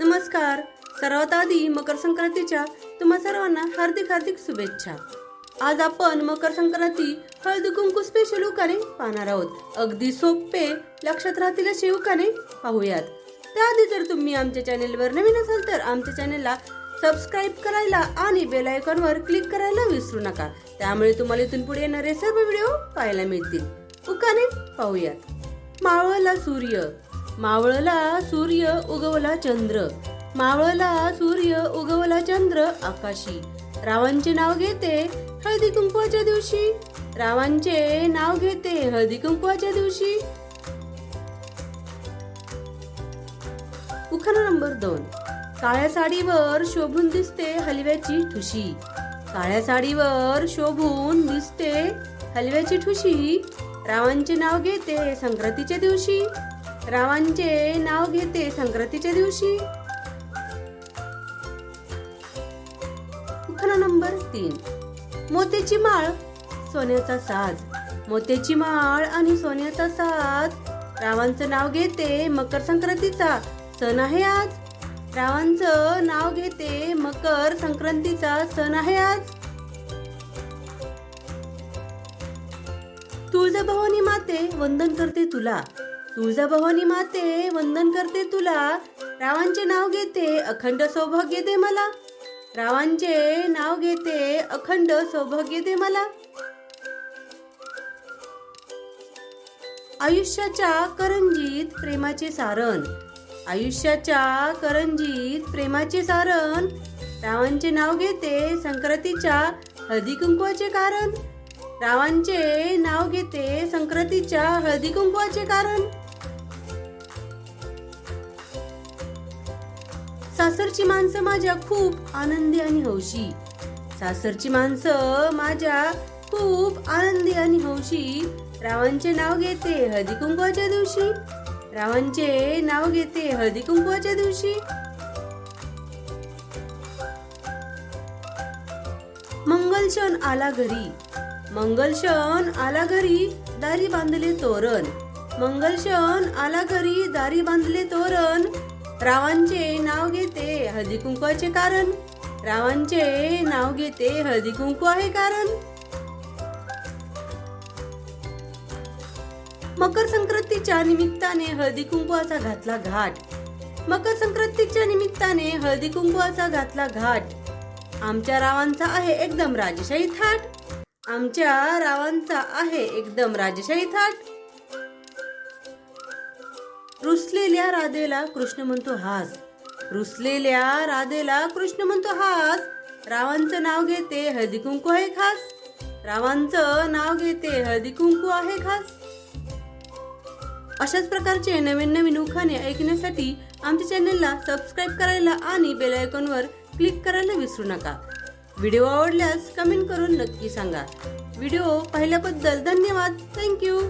नमस्कार. सर्वात आधी मकर संक्रांतीच्या तुम्हा सर्वांना हार्दिक हार्दिक शुभेच्छा. आज आपण मकर संक्रांती हळदी कुंकू स्पेशल उकाने पाहणार आहोत. अगदी सोपे लक्षात राहतील असे उकाने पाहूयात. त्याआधी जर तुम्ही आमच्या चॅनेलवर नवीन असाल तर आमच्या चॅनेलला सबस्क्राईब करायला आणि बेल आयकॉनवर क्लिक करायला विसरू नका. त्यामुळे तुम्हाला इथून पुढे येणारे सर्व व्हिडिओ पाहायला मिळतील. उकाने पाहूयात. मावळला सूर्य. मावळला सूर्य उगवला चंद्र. मावळला सूर्य उगवला चंद्र आकाशी. रावांचे नाव घेते हळदी कुंकवाच्या दिवशी. रावांचे नाव घेते हळदी कुंकवाच्या दिवशी. उखाणा नंबर दोन. काळ्या साडीवर शोभून दिसते हलव्याची ठुशी. काळ्या साडीवर शोभून दिसते हलव्याची ठुशी. रावांचे नाव घेते संक्रांतीच्या दिवशी. रावांचे नाव घेते संक्रांतीच्या दिवशी. उखाणा नंबर तीन. मोत्याची माळ सोन्याचा साज. मोत्याची माळ आणि सोन्याचा साज. रावांचं नाव घेते मकर संक्रांतीचा. सण आहे आज. रावांचं नाव घेते मकर संक्रांतीचा. सण आहे आज. तुळजाभवानी माते वंदन करते तुला. तुळजाभवानी माते वंदन करते तुला. रावांचे नाव घेते अखंड सौभाग्य दे मला. रावांचे नाव घेते अखंड सौभाग्य दे मला. आयुष्याच्या करंजीत प्रेमाचे सारण आयुष्याच्या करंजीत प्रेमाचे सारण रावांचे नाव घेते संक्रांतीच्या हळदी कुंकवाचे कारण. रावांचे नाव घेते संक्रांतीच्या हळदी कुंकवाचे कारण. सासरची माणसं माझ्या खूप आनंदी आणि हौशी. सासरची माणसं माझ्या खूप आनंदी आणि हौशी. रावांचे नाव घेते हळदी कुंकवाच्या दिवशी. रावांचे नाव घेते हळदी कुंकवाच्या दिवशी. मंगल क्षण आला घरी. मंगल क्षण आला घरी दारी बांधले तोरण. मंगल क्षण आला घरी दारी बांधले तोरण. रावांचे नाव घेते हळदी कुंकवाचे कारण. रावांचे नाव घेते हळदी कुंकू आहे कारण. मकर संक्रांतीच्या निमित्ताने हळदी कुंकवाचा घातला घाट. मकर संक्रांतीच्या निमित्ताने हळदी कुंकवाचा घातला घाट. आमच्या रावांचा आहे एकदम राजशाही थाट. आमच्या रावांचा आहे एकदम राजशाही थाट. रुसलेल्या राधेला कृष्ण म्हणतो हास. रुसलेल्या राधेला कृष्ण म्हणतो हास. रावांचं नाव घेते हळदी कुंकू आहे खास. रावांचं नाव घेते हळदी कुंकू आहे खास. अशाच प्रकारचे नवीन नवीन उखाणे ऐकण्यासाठी आमच्या चॅनलला सबस्क्राईब करायला आणि बेल आयकॉनवर क्लिक करायला विसरू नका. व्हिडिओ आवडल्यास कमेंट करून नक्की सांगा. व्हिडिओ पाहिल्याबद्दल धन्यवाद. थँक्यू